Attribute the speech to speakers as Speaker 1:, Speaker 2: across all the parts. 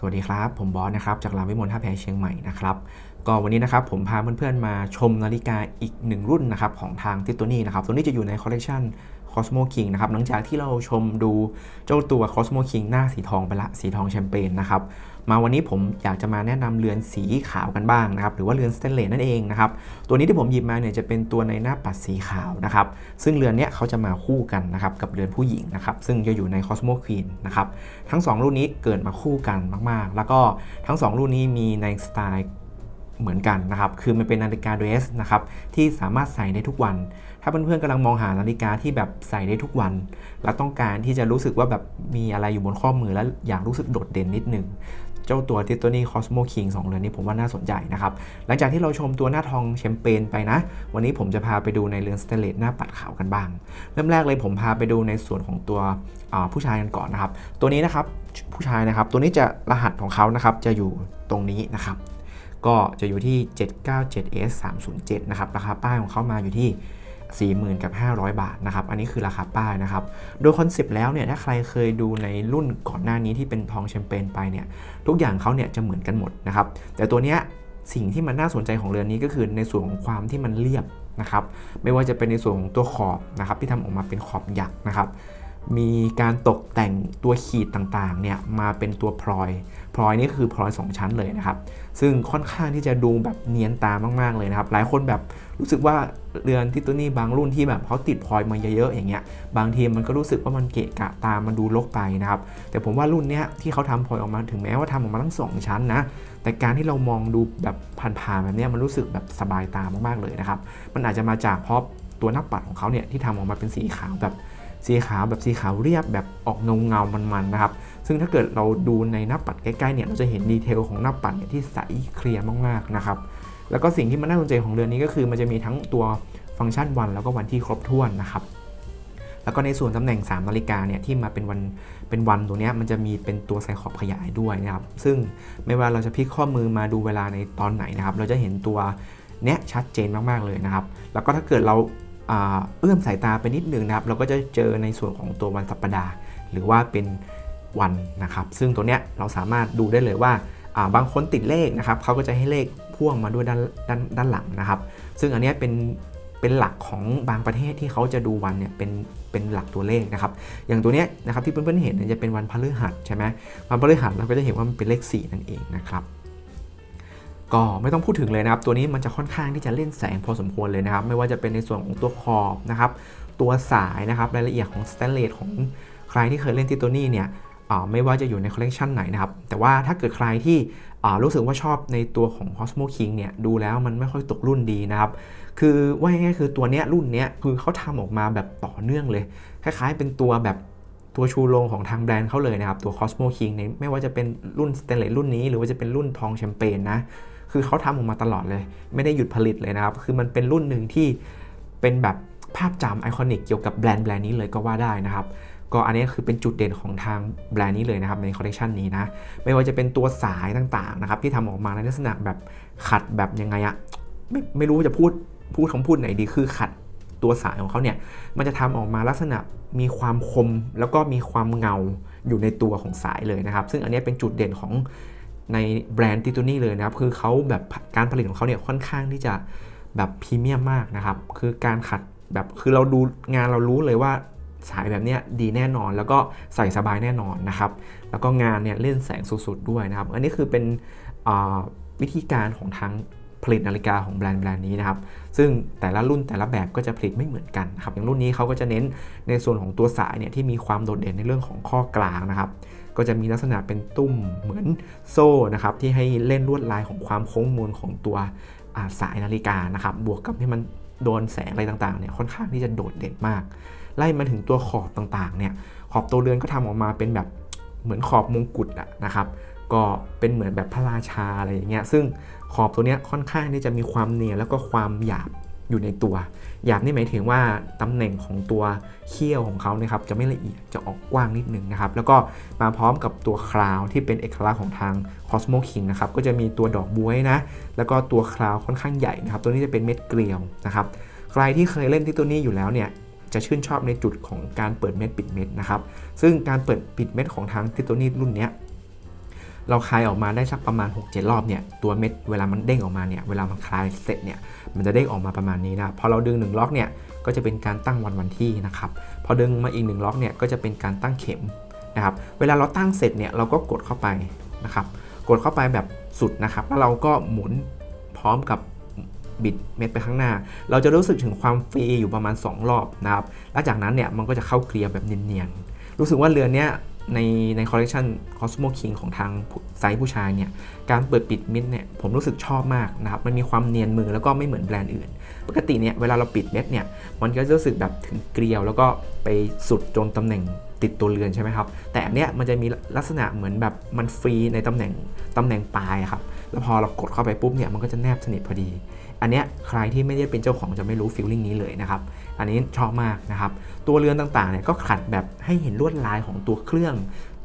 Speaker 1: สวัสดีครับ ผมบอสนะครับ จากรามวิมลท่าแพเชียงใหม่นะครับ ก็วันนี้นะครับผมพาเพื่อนๆมาชมนาฬิกาอีกหนึ่งรุ่นนะครับของทางทิโตนี่นะครับ ตัวนี้จะอยู่ในคอลเลกชัน Cosmo King นะครับหลังจากที่เราชมดูเจ้าตัว Cosmo King หน้าสีทองไปละสีทองแชมเปญนะครับมาวันนี้ผมอยากจะมาแนะนำเรือนสีขาวกันบ้างนะครับหรือว่าเรือนสเตนเลสนั่นเองนะครับตัวนี้ที่ผมหยิบมาเนี่ยจะเป็นตัวในหน้าปัดสีขาวนะครับซึ่งเรือนเนี้ยเขาจะมาคู่กันนะครับกับเรือนผู้หญิงนะครับซึ่งจะอยู่ใน Cosmo Queen นะครับทั้ง 2 รุ่นนี้เกิดมาคู่กันมากๆ แล้วก็ทั้ง 2 รุ่นนี้มีในสไตล์เหมือนกันนะครับ คือมันเป็นนาฬิกาเดรสนะครับที่สามารถใส่ได้ทุกวันาเพื่อนๆกำลังมองหานาฬิกาที่แบบใส่ได้ทุกวัน และต้องการที่จะรู้สึกว่าแบบมีอะไรอยู่บนข้อมือแล้วอยากรู้สึกโดดเด่นนิดหนึ่งเจ้าตัวทิต o นี่ Cosmo King 2เรือนนี้ผมว่าน่าสนใจนะครับ หลังจากที่เราชมตัวหน้าทองแชมเปญไปนะ วันนี้ผมจะพาไปดูในเรือนสเตเลสหน้าปัดขาวกันบ้าง เริ่มแรกเลยผมพาไปดูในส่วนของตัวผู้ชายกันก่อนนะครับ ตัวนี้นะครับผู้ชายนะครับ ตัวนี้จะรหัสของเขานะครับจะอยู่ตรงนี้นะครับ ก็จะอยู่ที่ 797S 307 นะครับ ราคาป้ายของเขามาอยู่ที่ 40,000กับ500 บาทนะครับ อันนี้คือราคาป้ายนะครับ โดยคอนเซปต์แล้วเนี่ย ถ้าใครเคยดูในรุ่นก่อนหน้านี้ที่เป็นทองแชมเปญไปเนี่ย ทุกอย่างเขาเนี่ยจะเหมือนกันหมดนะครับ แต่ตัวเนี้ยสิ่งที่มันน่าสนใจของเรือนนี้ก็คือในส่วนของความที่มันเรียบนะครับ ไม่ว่าจะเป็นในส่วนของตัวขอบนะครับที่ทำออกมาเป็นขอบหยักนะครับ มีการตกแต่งตัวขีดต่างๆเนี่ยมาเป็นตัวพลอย พลอยนี่คือพลอย 2 ชั้นเลยนะครับ ซึ่งค่อนข้างที่จะดูแบบเนียนตามากๆเลยนะครับ หลายคนแบบรู้สึกว่าเรือนที่ตัวนี้บางรุ่นที่แบบเขาติดพลอยมาเยอะๆอย่างเงี้ย บางทีมันก็รู้สึกว่ามันเกะกะตามันดูรกไปนะครับ แต่ผมว่ารุ่นเนี้ยที่เขาทำพลอยออกมาถึงแม้ว่าทำออกมาทั้งสองชั้นนะ แต่การที่เรามองดูแบบผ่านๆแบบเนี้ยมันรู้สึกแบบสบายตามากๆเลยนะครับ มันอาจจะมาจากเพราะตัวหน้าปัดของเขาเนี่ยที่ทำออกมาเป็นสีขาวแบบ สีขาวแบบสีขาวเรียบแบบออกเงาเงามันๆนะครับ ซึ่งถ้าเกิดเราดูในหน้าปัดใกล้ๆเนี่ยเราจะเห็นดีเทลของหน้าปัดเนี่ยที่ใสเคลียร์มากๆนะครับแล้วก็สิ่งที่มันน่าสนใจของเรือนนี้ก็คือมันจะมีทั้งตัวฟังก์ชันวันแล้วก็วันที่ครบถ้วนนะครับ แล้วก็ในส่วนตำแหน่ง 3 นาฬิกาเนี่ยที่มาเป็นวันเป็นวันตัวเนี้ยมันจะมีเป็นตัวใส่ขอบขยายด้วยนะครับ ซึ่งไม่ว่าเราจะพลิกข้อมือมาดูเวลาในตอนไหนนะครับ เราจะเห็นตัวเนี้ยชัดเจนมากๆเลยนะครับ แล้วก็ถ้าเกิดเรา เอื้อมสายตาไปนิดหนึ่งนะครับ เราก็จะเจอในส่วนของตัววันสัปดาห์ หรือว่าเป็นวันนะครับ ซึ่งตัวเนี้ยเราสามารถดูได้เลยว่าบางคนติดเลขนะครับเขาก็จะให้เลขพ่วงมาด้วยด้านด้านด้านหลังนะครับ ซึ่งอันนี้เป็นเป็นหลักของบางประเทศที่เขาจะดูวันเนี่ยเป็นเป็นหลักตัวเลขนะครับ อย่างตัวเนี้ยนะครับที่เพื่อนๆเห็นเนี่ยจะเป็นวันพฤหัสใช่ไหมวันพฤหัสเราก็จะเห็นว่ามันเป็นเลข 4 นั่นเองนะครับ ก็ไม่ต้องพูดถึงเลยนะครับ ตัวนี้มันจะค่อนข้างที่จะเล่นแสงพอสมควรเลยนะครับ ไม่ว่าจะเป็นในส่วนของตัวขอบนะครับ ตัวสายนะครับรายละเอียดของสแตนเลสของใครที่เคยเล่นที่ตัวนี้เนี่ยไม่ว่าจะอยู่ในคอลเลกชันไหนนะครับ แต่ว่าถ้าเกิดใครที่รู้สึกว่าชอบในตัวของ Cosmo King เนี่ยดูแล้วมันไม่ค่อยตกรุ่นดีนะครับ คือว่าง่ายๆคือตัวเนี้ยรุ่นเนี้ยคือเขาทำออกมาแบบต่อเนื่องเลย คล้ายๆเป็นตัวแบบตัวชูโรงของทางแบรนด์เขาเลยนะครับ ตัว Cosmo King เนี่ยไม่ว่าจะเป็นรุ่นสเตนเลสรุ่นนี้ หรือว่าจะเป็นรุ่นทองแชมเปญนะ คือเขาทำออกมาตลอดเลย ไม่ได้หยุดผลิตเลยนะครับ คือมันเป็นรุ่นหนึ่งที่เป็นแบบภาพจำไอคอนิกเกี่ยวกับแบรนด์แบรนด์นี้เลยก็ว่าได้นะครับ ก็อันนี้คือเป็นจุดเด่นของทางแบรนด์นี้เลยนะครับในคอลเลกชันนี้นะ ไม่ว่าจะเป็นตัวสายต่างๆนะครับที่ทำออกมาในลักษณะแบบขัดแบบยังไงอะไม่ไม่รู้จะพูดพูดคำพูดไหนดีคือขัดตัวสายของเขาเนี่ยมันจะทำออกมาลักษณะมีความคมแล้วก็มีความเงาอยู่ในตัวของสายเลยนะครับ ซึ่งอันนี้เป็นจุดเด่นของ ในแบรนด์ติตูนี่เลยนะครับ คือเขาแบบการผลิตของเขาเนี่ยค่อนข้างที่จะแบบพรีเมียมมากนะครับ คือการขัดแบบคือเราดูงานเรารู้เลยว่าสายแบบเนี้ยดีแน่นอน แล้วก็ใส่สบายแน่นอนนะครับ แล้วก็งานเนี่ยเล่นแสงสุดๆด้วยนะครับ อันนี้คือเป็นวิธีการของทางผลิตนาฬิกาของแบรนด์แบรนด์นี้นะครับ ซึ่งแต่ละรุ่นแต่ละแบบก็จะผลิตไม่เหมือนกันนะครับ อย่างรุ่นนี้เขาก็จะเน้นในส่วนของตัวสายเนี่ยที่มีความโดดเด่นในเรื่องของข้อกลางนะครับ ก็จะมีลักษณะเป็นตุ้มเหมือนโซ่นะครับที่ให้เล่นลวดลายของความโค้งมนของตัวสายนาฬิกานะครับบวกกับที่มันโดนแสงอะไรต่างๆเนี่ยค่อนข้างที่จะโดดเด่นมาก ไล่มาถึงตัวขอบต่างๆเนี่ยขอบตัวเรือนก็ทำออกมาเป็นแบบเหมือนขอบมงกุฎอะนะครับก็เป็นเหมือนแบบพระราชาอะไรอย่างเงี้ยซึ่งขอบตัวเนี้ยค่อนข้างที่จะมีความเนียนแล้วก็ความหยาบ อยู่ในตัว หยาบนี่หมายถึงว่าตำแหน่งของตัวเขี้ยวของเขานะครับจะไม่ละเอียดจะออกกว้างนิดนึงนะครับ แล้วก็มาพร้อมกับตัวคราวที่เป็นเอกลักษณ์ของทาง Cosmo King นะครับก็จะมีตัวดอกบวยนะ แล้วก็ตัวคราวค่อนข้างใหญ่นะครับ ตัวนี้จะเป็นเม็ดเกลียวนะครับ ใครที่เคยเล่นที่ตัวนี้อยู่แล้วเนี่ยจะชื่นชอบในจุดของการเปิดเม็ดปิดเม็ดนะครับ ซึ่งการเปิดปิดเม็ดของทางทิโตนีรุ่นเนี้ย เราคลายออกมาได้สักประมาณ 6-7 รอบเนี่ยตัวเม็ดเวลามันเด้งออกมาเนี่ยเวลามันคลายเสร็จเนี่ยมันจะเด้งออกมาประมาณนี้นะพอเราดึง1ล็อกเนี่ยก็จะเป็นการตั้งวันวันที่นะครับพอดึงมาอีก1ล็อกเนี่ยก็จะเป็นการตั้งเข็มนะครับเวลาเราตั้งเสร็จเนี่ยเราก็กดเข้าไปนะครับกดเข้าไปแบบสุดนะครับแล้วเราก็หมุนพร้อมกับบิดเม็ดไปข้างหน้า เราจะรู้สึกถึงความฟรีอยู่ประมาณ 2 รอบนะครับ แล้วจากนั้นเนี่ยมันก็จะเข้าเกลียร์แบบเนียนๆ รู้สึกว่าเรือนเนี้ย ในในคอลเลกชัน Cosmo King ของทางไซส์ผู้ชายเนี่ยการเปิดปิดมิดเนี่ยผมรู้สึกชอบมากนะครับมันมีความเนียนมือแล้วก็ไม่เหมือนแบรนด์อื่น ปกติเนี่ยเวลาเราปิดเม็ดเนี่ยมันก็จะรู้สึกแบบถึงเกลียวแล้วก็ไปสุดจนตำแหน่งติดตัวเรือนใช่ไหมครับ แต่อันเนี้ยมันจะมีลักษณะเหมือนแบบมันฟรีในตำแหน่งตำแหน่งปลายครับ แล้วพอเรากดเข้าไปปุ๊บเนี่ยมันก็จะแนบสนิทพอดี อันเนี้ยใครที่ไม่ได้เป็นเจ้าของจะไม่รู้ฟีลลิ่งนี้เลยนะครับ อันนี้ชอบมากนะครับ ตัวเรือนต่างๆเนี่ยก็ขัดแบบให้เห็นลวดลายของตัวเครื่อง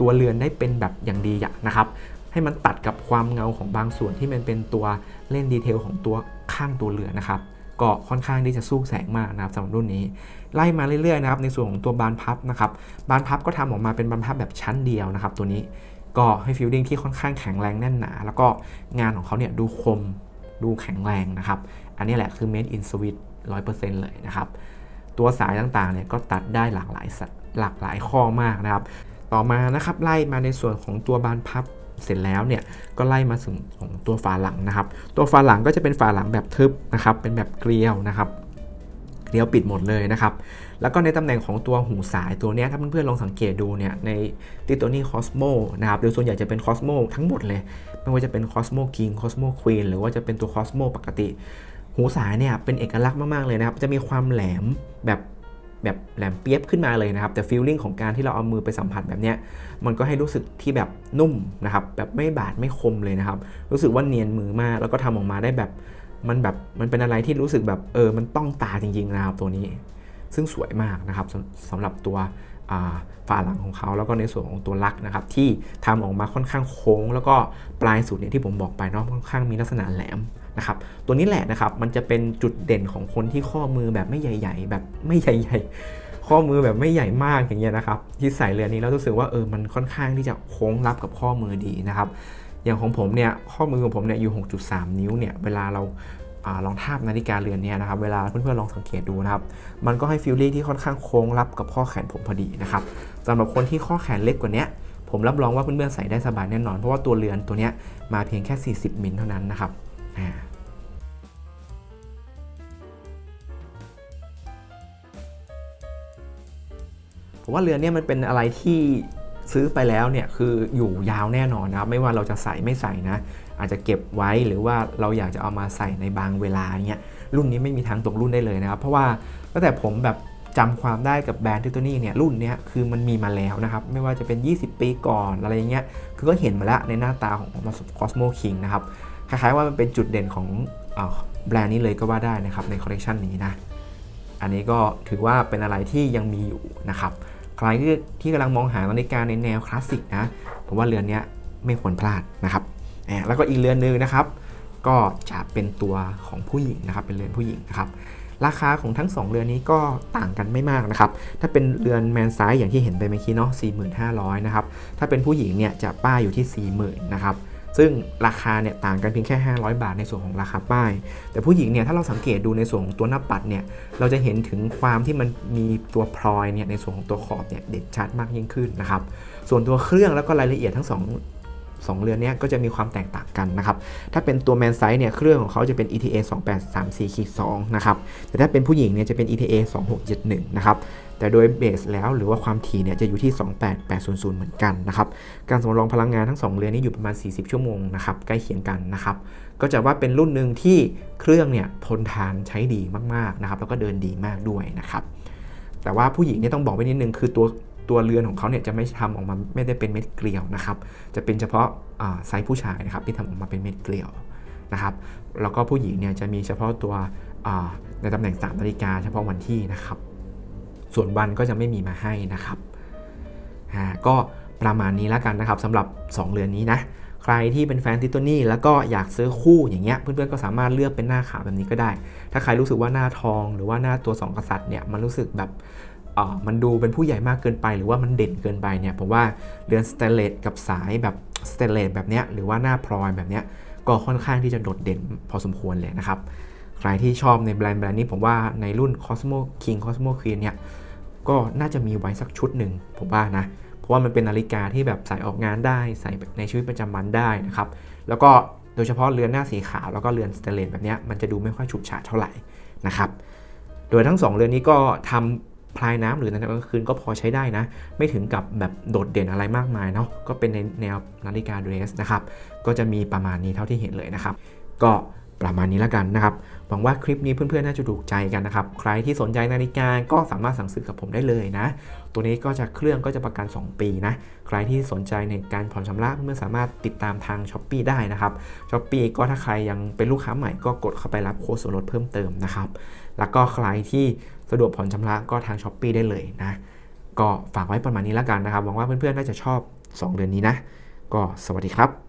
Speaker 1: ตัวเรือนได้เป็นแบบอย่างดีะนะครับให้มันตัดกับความเงาของบางส่วนที่มันเป็นตัวเล่นดีเทลของตัวข้างตัวเรือนนะครับก็ค่อนข้างที่จะสู้แสงมากนะครับสำหรับรุ่นนี้ ไล่มาเรื่อยๆนะครับในส่วนของตัวบานพับนะครับบานพับก็ทำออกมาเป็นบานพับแบบชั้นเดียวนะครับ ตัวนี้ก็ให้ฟิลลิ่งที่ค่อนข้างแข็งแรงแน่นหนา แล้วก็งานของเขาเนี่ยดูคม ดูแข็งแรงนะครับ อันนี้แหละคือ made in Swiss 100%เลยนะครับ ตัวสายต่างๆเนี่ยก็ตัดได้หลากหลายหลากหลายข้อมากนะครับ ต่อมานะครับไล่มาในส่วนของตัวบานพับเสร็จแล้วเนี่ยก็ไล่มาถึงของตัวฝาหลังนะครับ ตัวฝาหลังก็จะเป็นฝาหลังแบบทึบนะครับ เป็นแบบเกลียวนะครับเกลียวปิดหมดเลยนะครับ แล้วก็ในตำแหน่งของตัวหูสายตัวนี้ถ้าเพื่อนๆลองสังเกตดูเนี่ยในติโตนี่คอสโมนะครับโดยส่วนใหญ่จะเป็นคอสโมทั้งหมดเลย ไม่ว่าจะเป็นคอสโมคิงคอสโมควีนหรือว่าจะเป็นตัวคอสโมปกติ หูสายเนี่ยเป็นเอกลักษณ์มากๆเลยนะครับ จะมีความแหลมแบบแบบแหลมเปียบขึ้นมาเลยนะครับ แต่ฟีลลิ่งของการที่เราเอามือไปสัมผัสแบบเนี้ยมันก็ให้รู้สึกที่แบบนุ่มนะครับ แบบไม่บาดไม่คมเลยนะครับ รู้สึกว่าเนียนมือมาก แล้วก็ทำออกมาได้แบบมันแบบมันเป็นอะไรที่รู้สึกแบบเออมันต้องตาจริงๆนะครับตัวนี้ ซึ่งสวยมากนะครับสำหรับตัวฝาหลังของเขาแล้วก็ในส่วนของตัวลักนะครับที่ทำออกมาค่อนข้างโค้ง แล้วก็ปลายสุดเนี่ยที่ผมบอกไปเนาะค่อนข้างมีลักษณะแหลมนะครับตัวนี้แหละนะครับมันจะเป็นจุดเด่นของคนที่ข้อมือแบบไม่ใหญ่ ๆ แบบไม่ใหญ่ ๆ ข้อมือแบบไม่ใหญ่มากอย่างเงี้ยนะครับที่ใส่เรือนนี้แล้วรู้สึกว่าเออมันค่อนข้างที่จะโค้งรับกับข้อมือดีนะครับอย่างของผมเนี่ยข้อมือของผมเนี่ยอยู่ 6.3 นิ้วเนี่ยเวลาเรา ลองทาบนาฬิกาเรือนเนี้นะครับเวลาเพื่อนๆลองสังเกตดูนะครับมันก็ให้ฟิลลิ่งที่ค่อนข้างโค้งรับกับข้อแขนผมพอดีนะครับสำหรับคนที่ข้อแขนเล็กกว่านี้ผมรับรองว่าเพื่อนๆใส่ได้สบายแน่นอน เพราะว่าตัวเรือนตัวนี้มาเพียงแค่ 40 มิลเท่านั้นนะครับผมว่าเรือนเนี้มันเป็นอะไรที่ซื้อไปแล้วเนี่ยคืออยู่ยาวแน่นอนนะครับไม่ว่าเราจะใส่ไม่ใส่นะ อาจจะเก็บไว้หรือว่าเราอยากจะเอามาใส่ในบางเวลาเนี่ยรุ่นนี้ไม่มีทางตกรุ่นได้เลยนะครับ เพราะว่าตั้งแต่ผมแบบจำความได้กับแบรนด์ทิตนี่เนี่ยรุ่นนี้คือมันมีมาแล้วนะครับ ไม่ว่าจะเป็น 20 ปีก่อนอะไรอย่างเงี้ยคือก็เห็นมาแล้วในหน้าตาของ Cosmo King นะครับคล้ายๆว่ามันเป็นจุดเด่นของแบรนด์นี้เลยก็ว่าได้นะครับในคอลเลกชันนี้นะอันนี้ก็ถือว่าเป็นอะไรที่ยังมีอยู่นะครับใครที่ที่กำลังมองหานาฬิกาในแนวคลาสสิกนะผมว่าเรือนนี้ไม่ควรพลาดนะครับ แล้วก็อีกเรือนนึงนะครับ ก็จะเป็นตัวของผู้หญิงนะครับ เป็นเรือนผู้หญิงนะครับ ราคาของทั้ง 2 เรือนนี้ก็ต่างกันไม่มากนะครับ ถ้าเป็นเรือนแมนไซส์อย่างที่เห็นไปเมื่อกี้เนาะ4,500นะครับ ถ้าเป็นผู้หญิงเนี่ยจะป้ายอยู่ที่ 40,000นะครับซึ่งราคาเนี่ยต่างกันเพียงแค่ 500 บาทในส่วนของราคาป้าย แต่ผู้หญิงเนี่ยถ้าเราสังเกตดูในส่วนของตัวหน้าปัดเนี่ยเราจะเห็นถึงความที่มันมีตัวพลอยเนี่ยในส่วนของตัวขอบเนี่ยเด่นชัดมากยิ่งขึ้นนะครับ ส่วนตัวเครื่องแล้วก็รายละเอียดทั้ง 2 2 เรือนนี้ก็จะมีความแตกต่างกันนะครับ ถ้าเป็นตัวแมนไซส์เนี่ยเครื่องของเขาจะเป็น ETA 2834 2นะครับ แต่ถ้าเป็นผู้หญิงเนี่ยจะเป็น ETA 2671นะครับ แต่โดยเบสแล้วหรือว่าความถี่เนี่ยจะอยู่ที่ 28800 เหมือนกันนะครับ การสำรองพลังงานทั้ง 2 เรือนนี้อยู่ประมาณ 40 ชั่วโมงนะครับใกล้เคียงกันนะครับ ก็จะว่าเป็นรุ่นหนึ่งที่เครื่องเนี่ยทนทานใช้ดีมากๆนะครับแล้วก็เดินดีมากด้วยนะครับแต่ว่าผู้หญิงเนี่ยต้องบอกไว้นิดนึงคือตัว ตัวเรือนของเขาเนี่ยจะไม่ทำออกมาไม่ได้เป็นเม็ดเกลียวนะครับ จะเป็นเฉพาะไซส์ผู้ชายนะครับที่ทำออกมาเป็นเม็ดเกลียวนะครับ แล้วก็ผู้หญิงเนี่ยจะมีเฉพาะตัวในตำแหน่ง3นาฬิกาเฉพาะวันที่นะครับ ส่วนวันก็จะไม่มีมาให้นะครับก็ประมาณนี้แล้วกันนะครับสำหรับ 2 เรือนนี้นะใครที่เป็นแฟนติโตนี่แล้วก็อยากซื้อคู่อย่างเงี้ยเพื่อนๆก็สามารถเลือกเป็นหน้าขาวแบบนี้ก็ได้ ถ้าใครรู้สึกว่าหน้าทองหรือว่าหน้าตัว 2 กษัตริย์เนี่ยมันรู้สึกแบบ มันดูเป็นผู้ใหญ่มากเกินไป หรือว่ามันเด่นเกินไปเนี่ยผมว่าเรือนสเตเลสกับสายแบบสเตเลสแบบเนี้ยหรือว่าหน้าพลอยแบบเนี้ยก็ค่อนข้างที่จะโดดเด่นพอสมควรเลยนะครับ ใครที่ชอบในแบรนด์แบรนด์นี้ผมว่าในรุ่น Cosmo King Cosmo Queen เนี่ยก็น่าจะมีไว้สักชุดหนึ่งผมว่านะ เพราะว่ามันเป็นนาฬิกาที่แบบใส่ออกงานได้ ใส่ในชีวิตประจำวันได้นะครับ แล้วก็โดยเฉพาะเรือนหน้าสีขาวแล้วก็เรือนสเตเลสแบบเนี้ยมันจะดูไม่ค่อยฉูดฉาดเท่าไหร่นะครับ โดยทั้ง 2 เรือนนี้ก็ทำ พลายน้ำหรือในกลางคืนก็พอใช้ได้นะ ไม่ถึงกับแบบโดดเด่นอะไรมากมายเนาะก็เป็นในแนวนาฬิกาเดรสนะครับก็จะมีประมาณนี้เท่าที่เห็นเลยนะครับ ก็ ประมาณนี้แล้วกันนะครับ หวังว่าคลิปนี้เพื่อนๆ น่าจะถูกใจกันนะครับ ใครที่สนใจนาฬิกาก็สามารถสั่งซื้อกับผมได้เลยนะ ตัวนี้ก็จะเครื่องก็จะประกัน 2 ปีนะ ใครที่สนใจในการผ่อนชำระเพื่อนสามารถติดตามทาง s h อ p e e ได้นะครับ s h อ p e e ก็ถ้าใครยังเป็นลูกค้าใหม่ก็กดเข้าไปรับโค้ดส่วนลดเพิ่มเติมนะครับ แล้วก็ใครที่สะดวกผ่อนชำระก็ทาง s h อ p e e ได้เลยนะ ก็ฝากไว้ประมาณนี้แล้วกันนะครับ หวังว่าเพื่อนๆ น่าจะชอบ 2 เดือนนี้นะ ก็สวัสดีครับ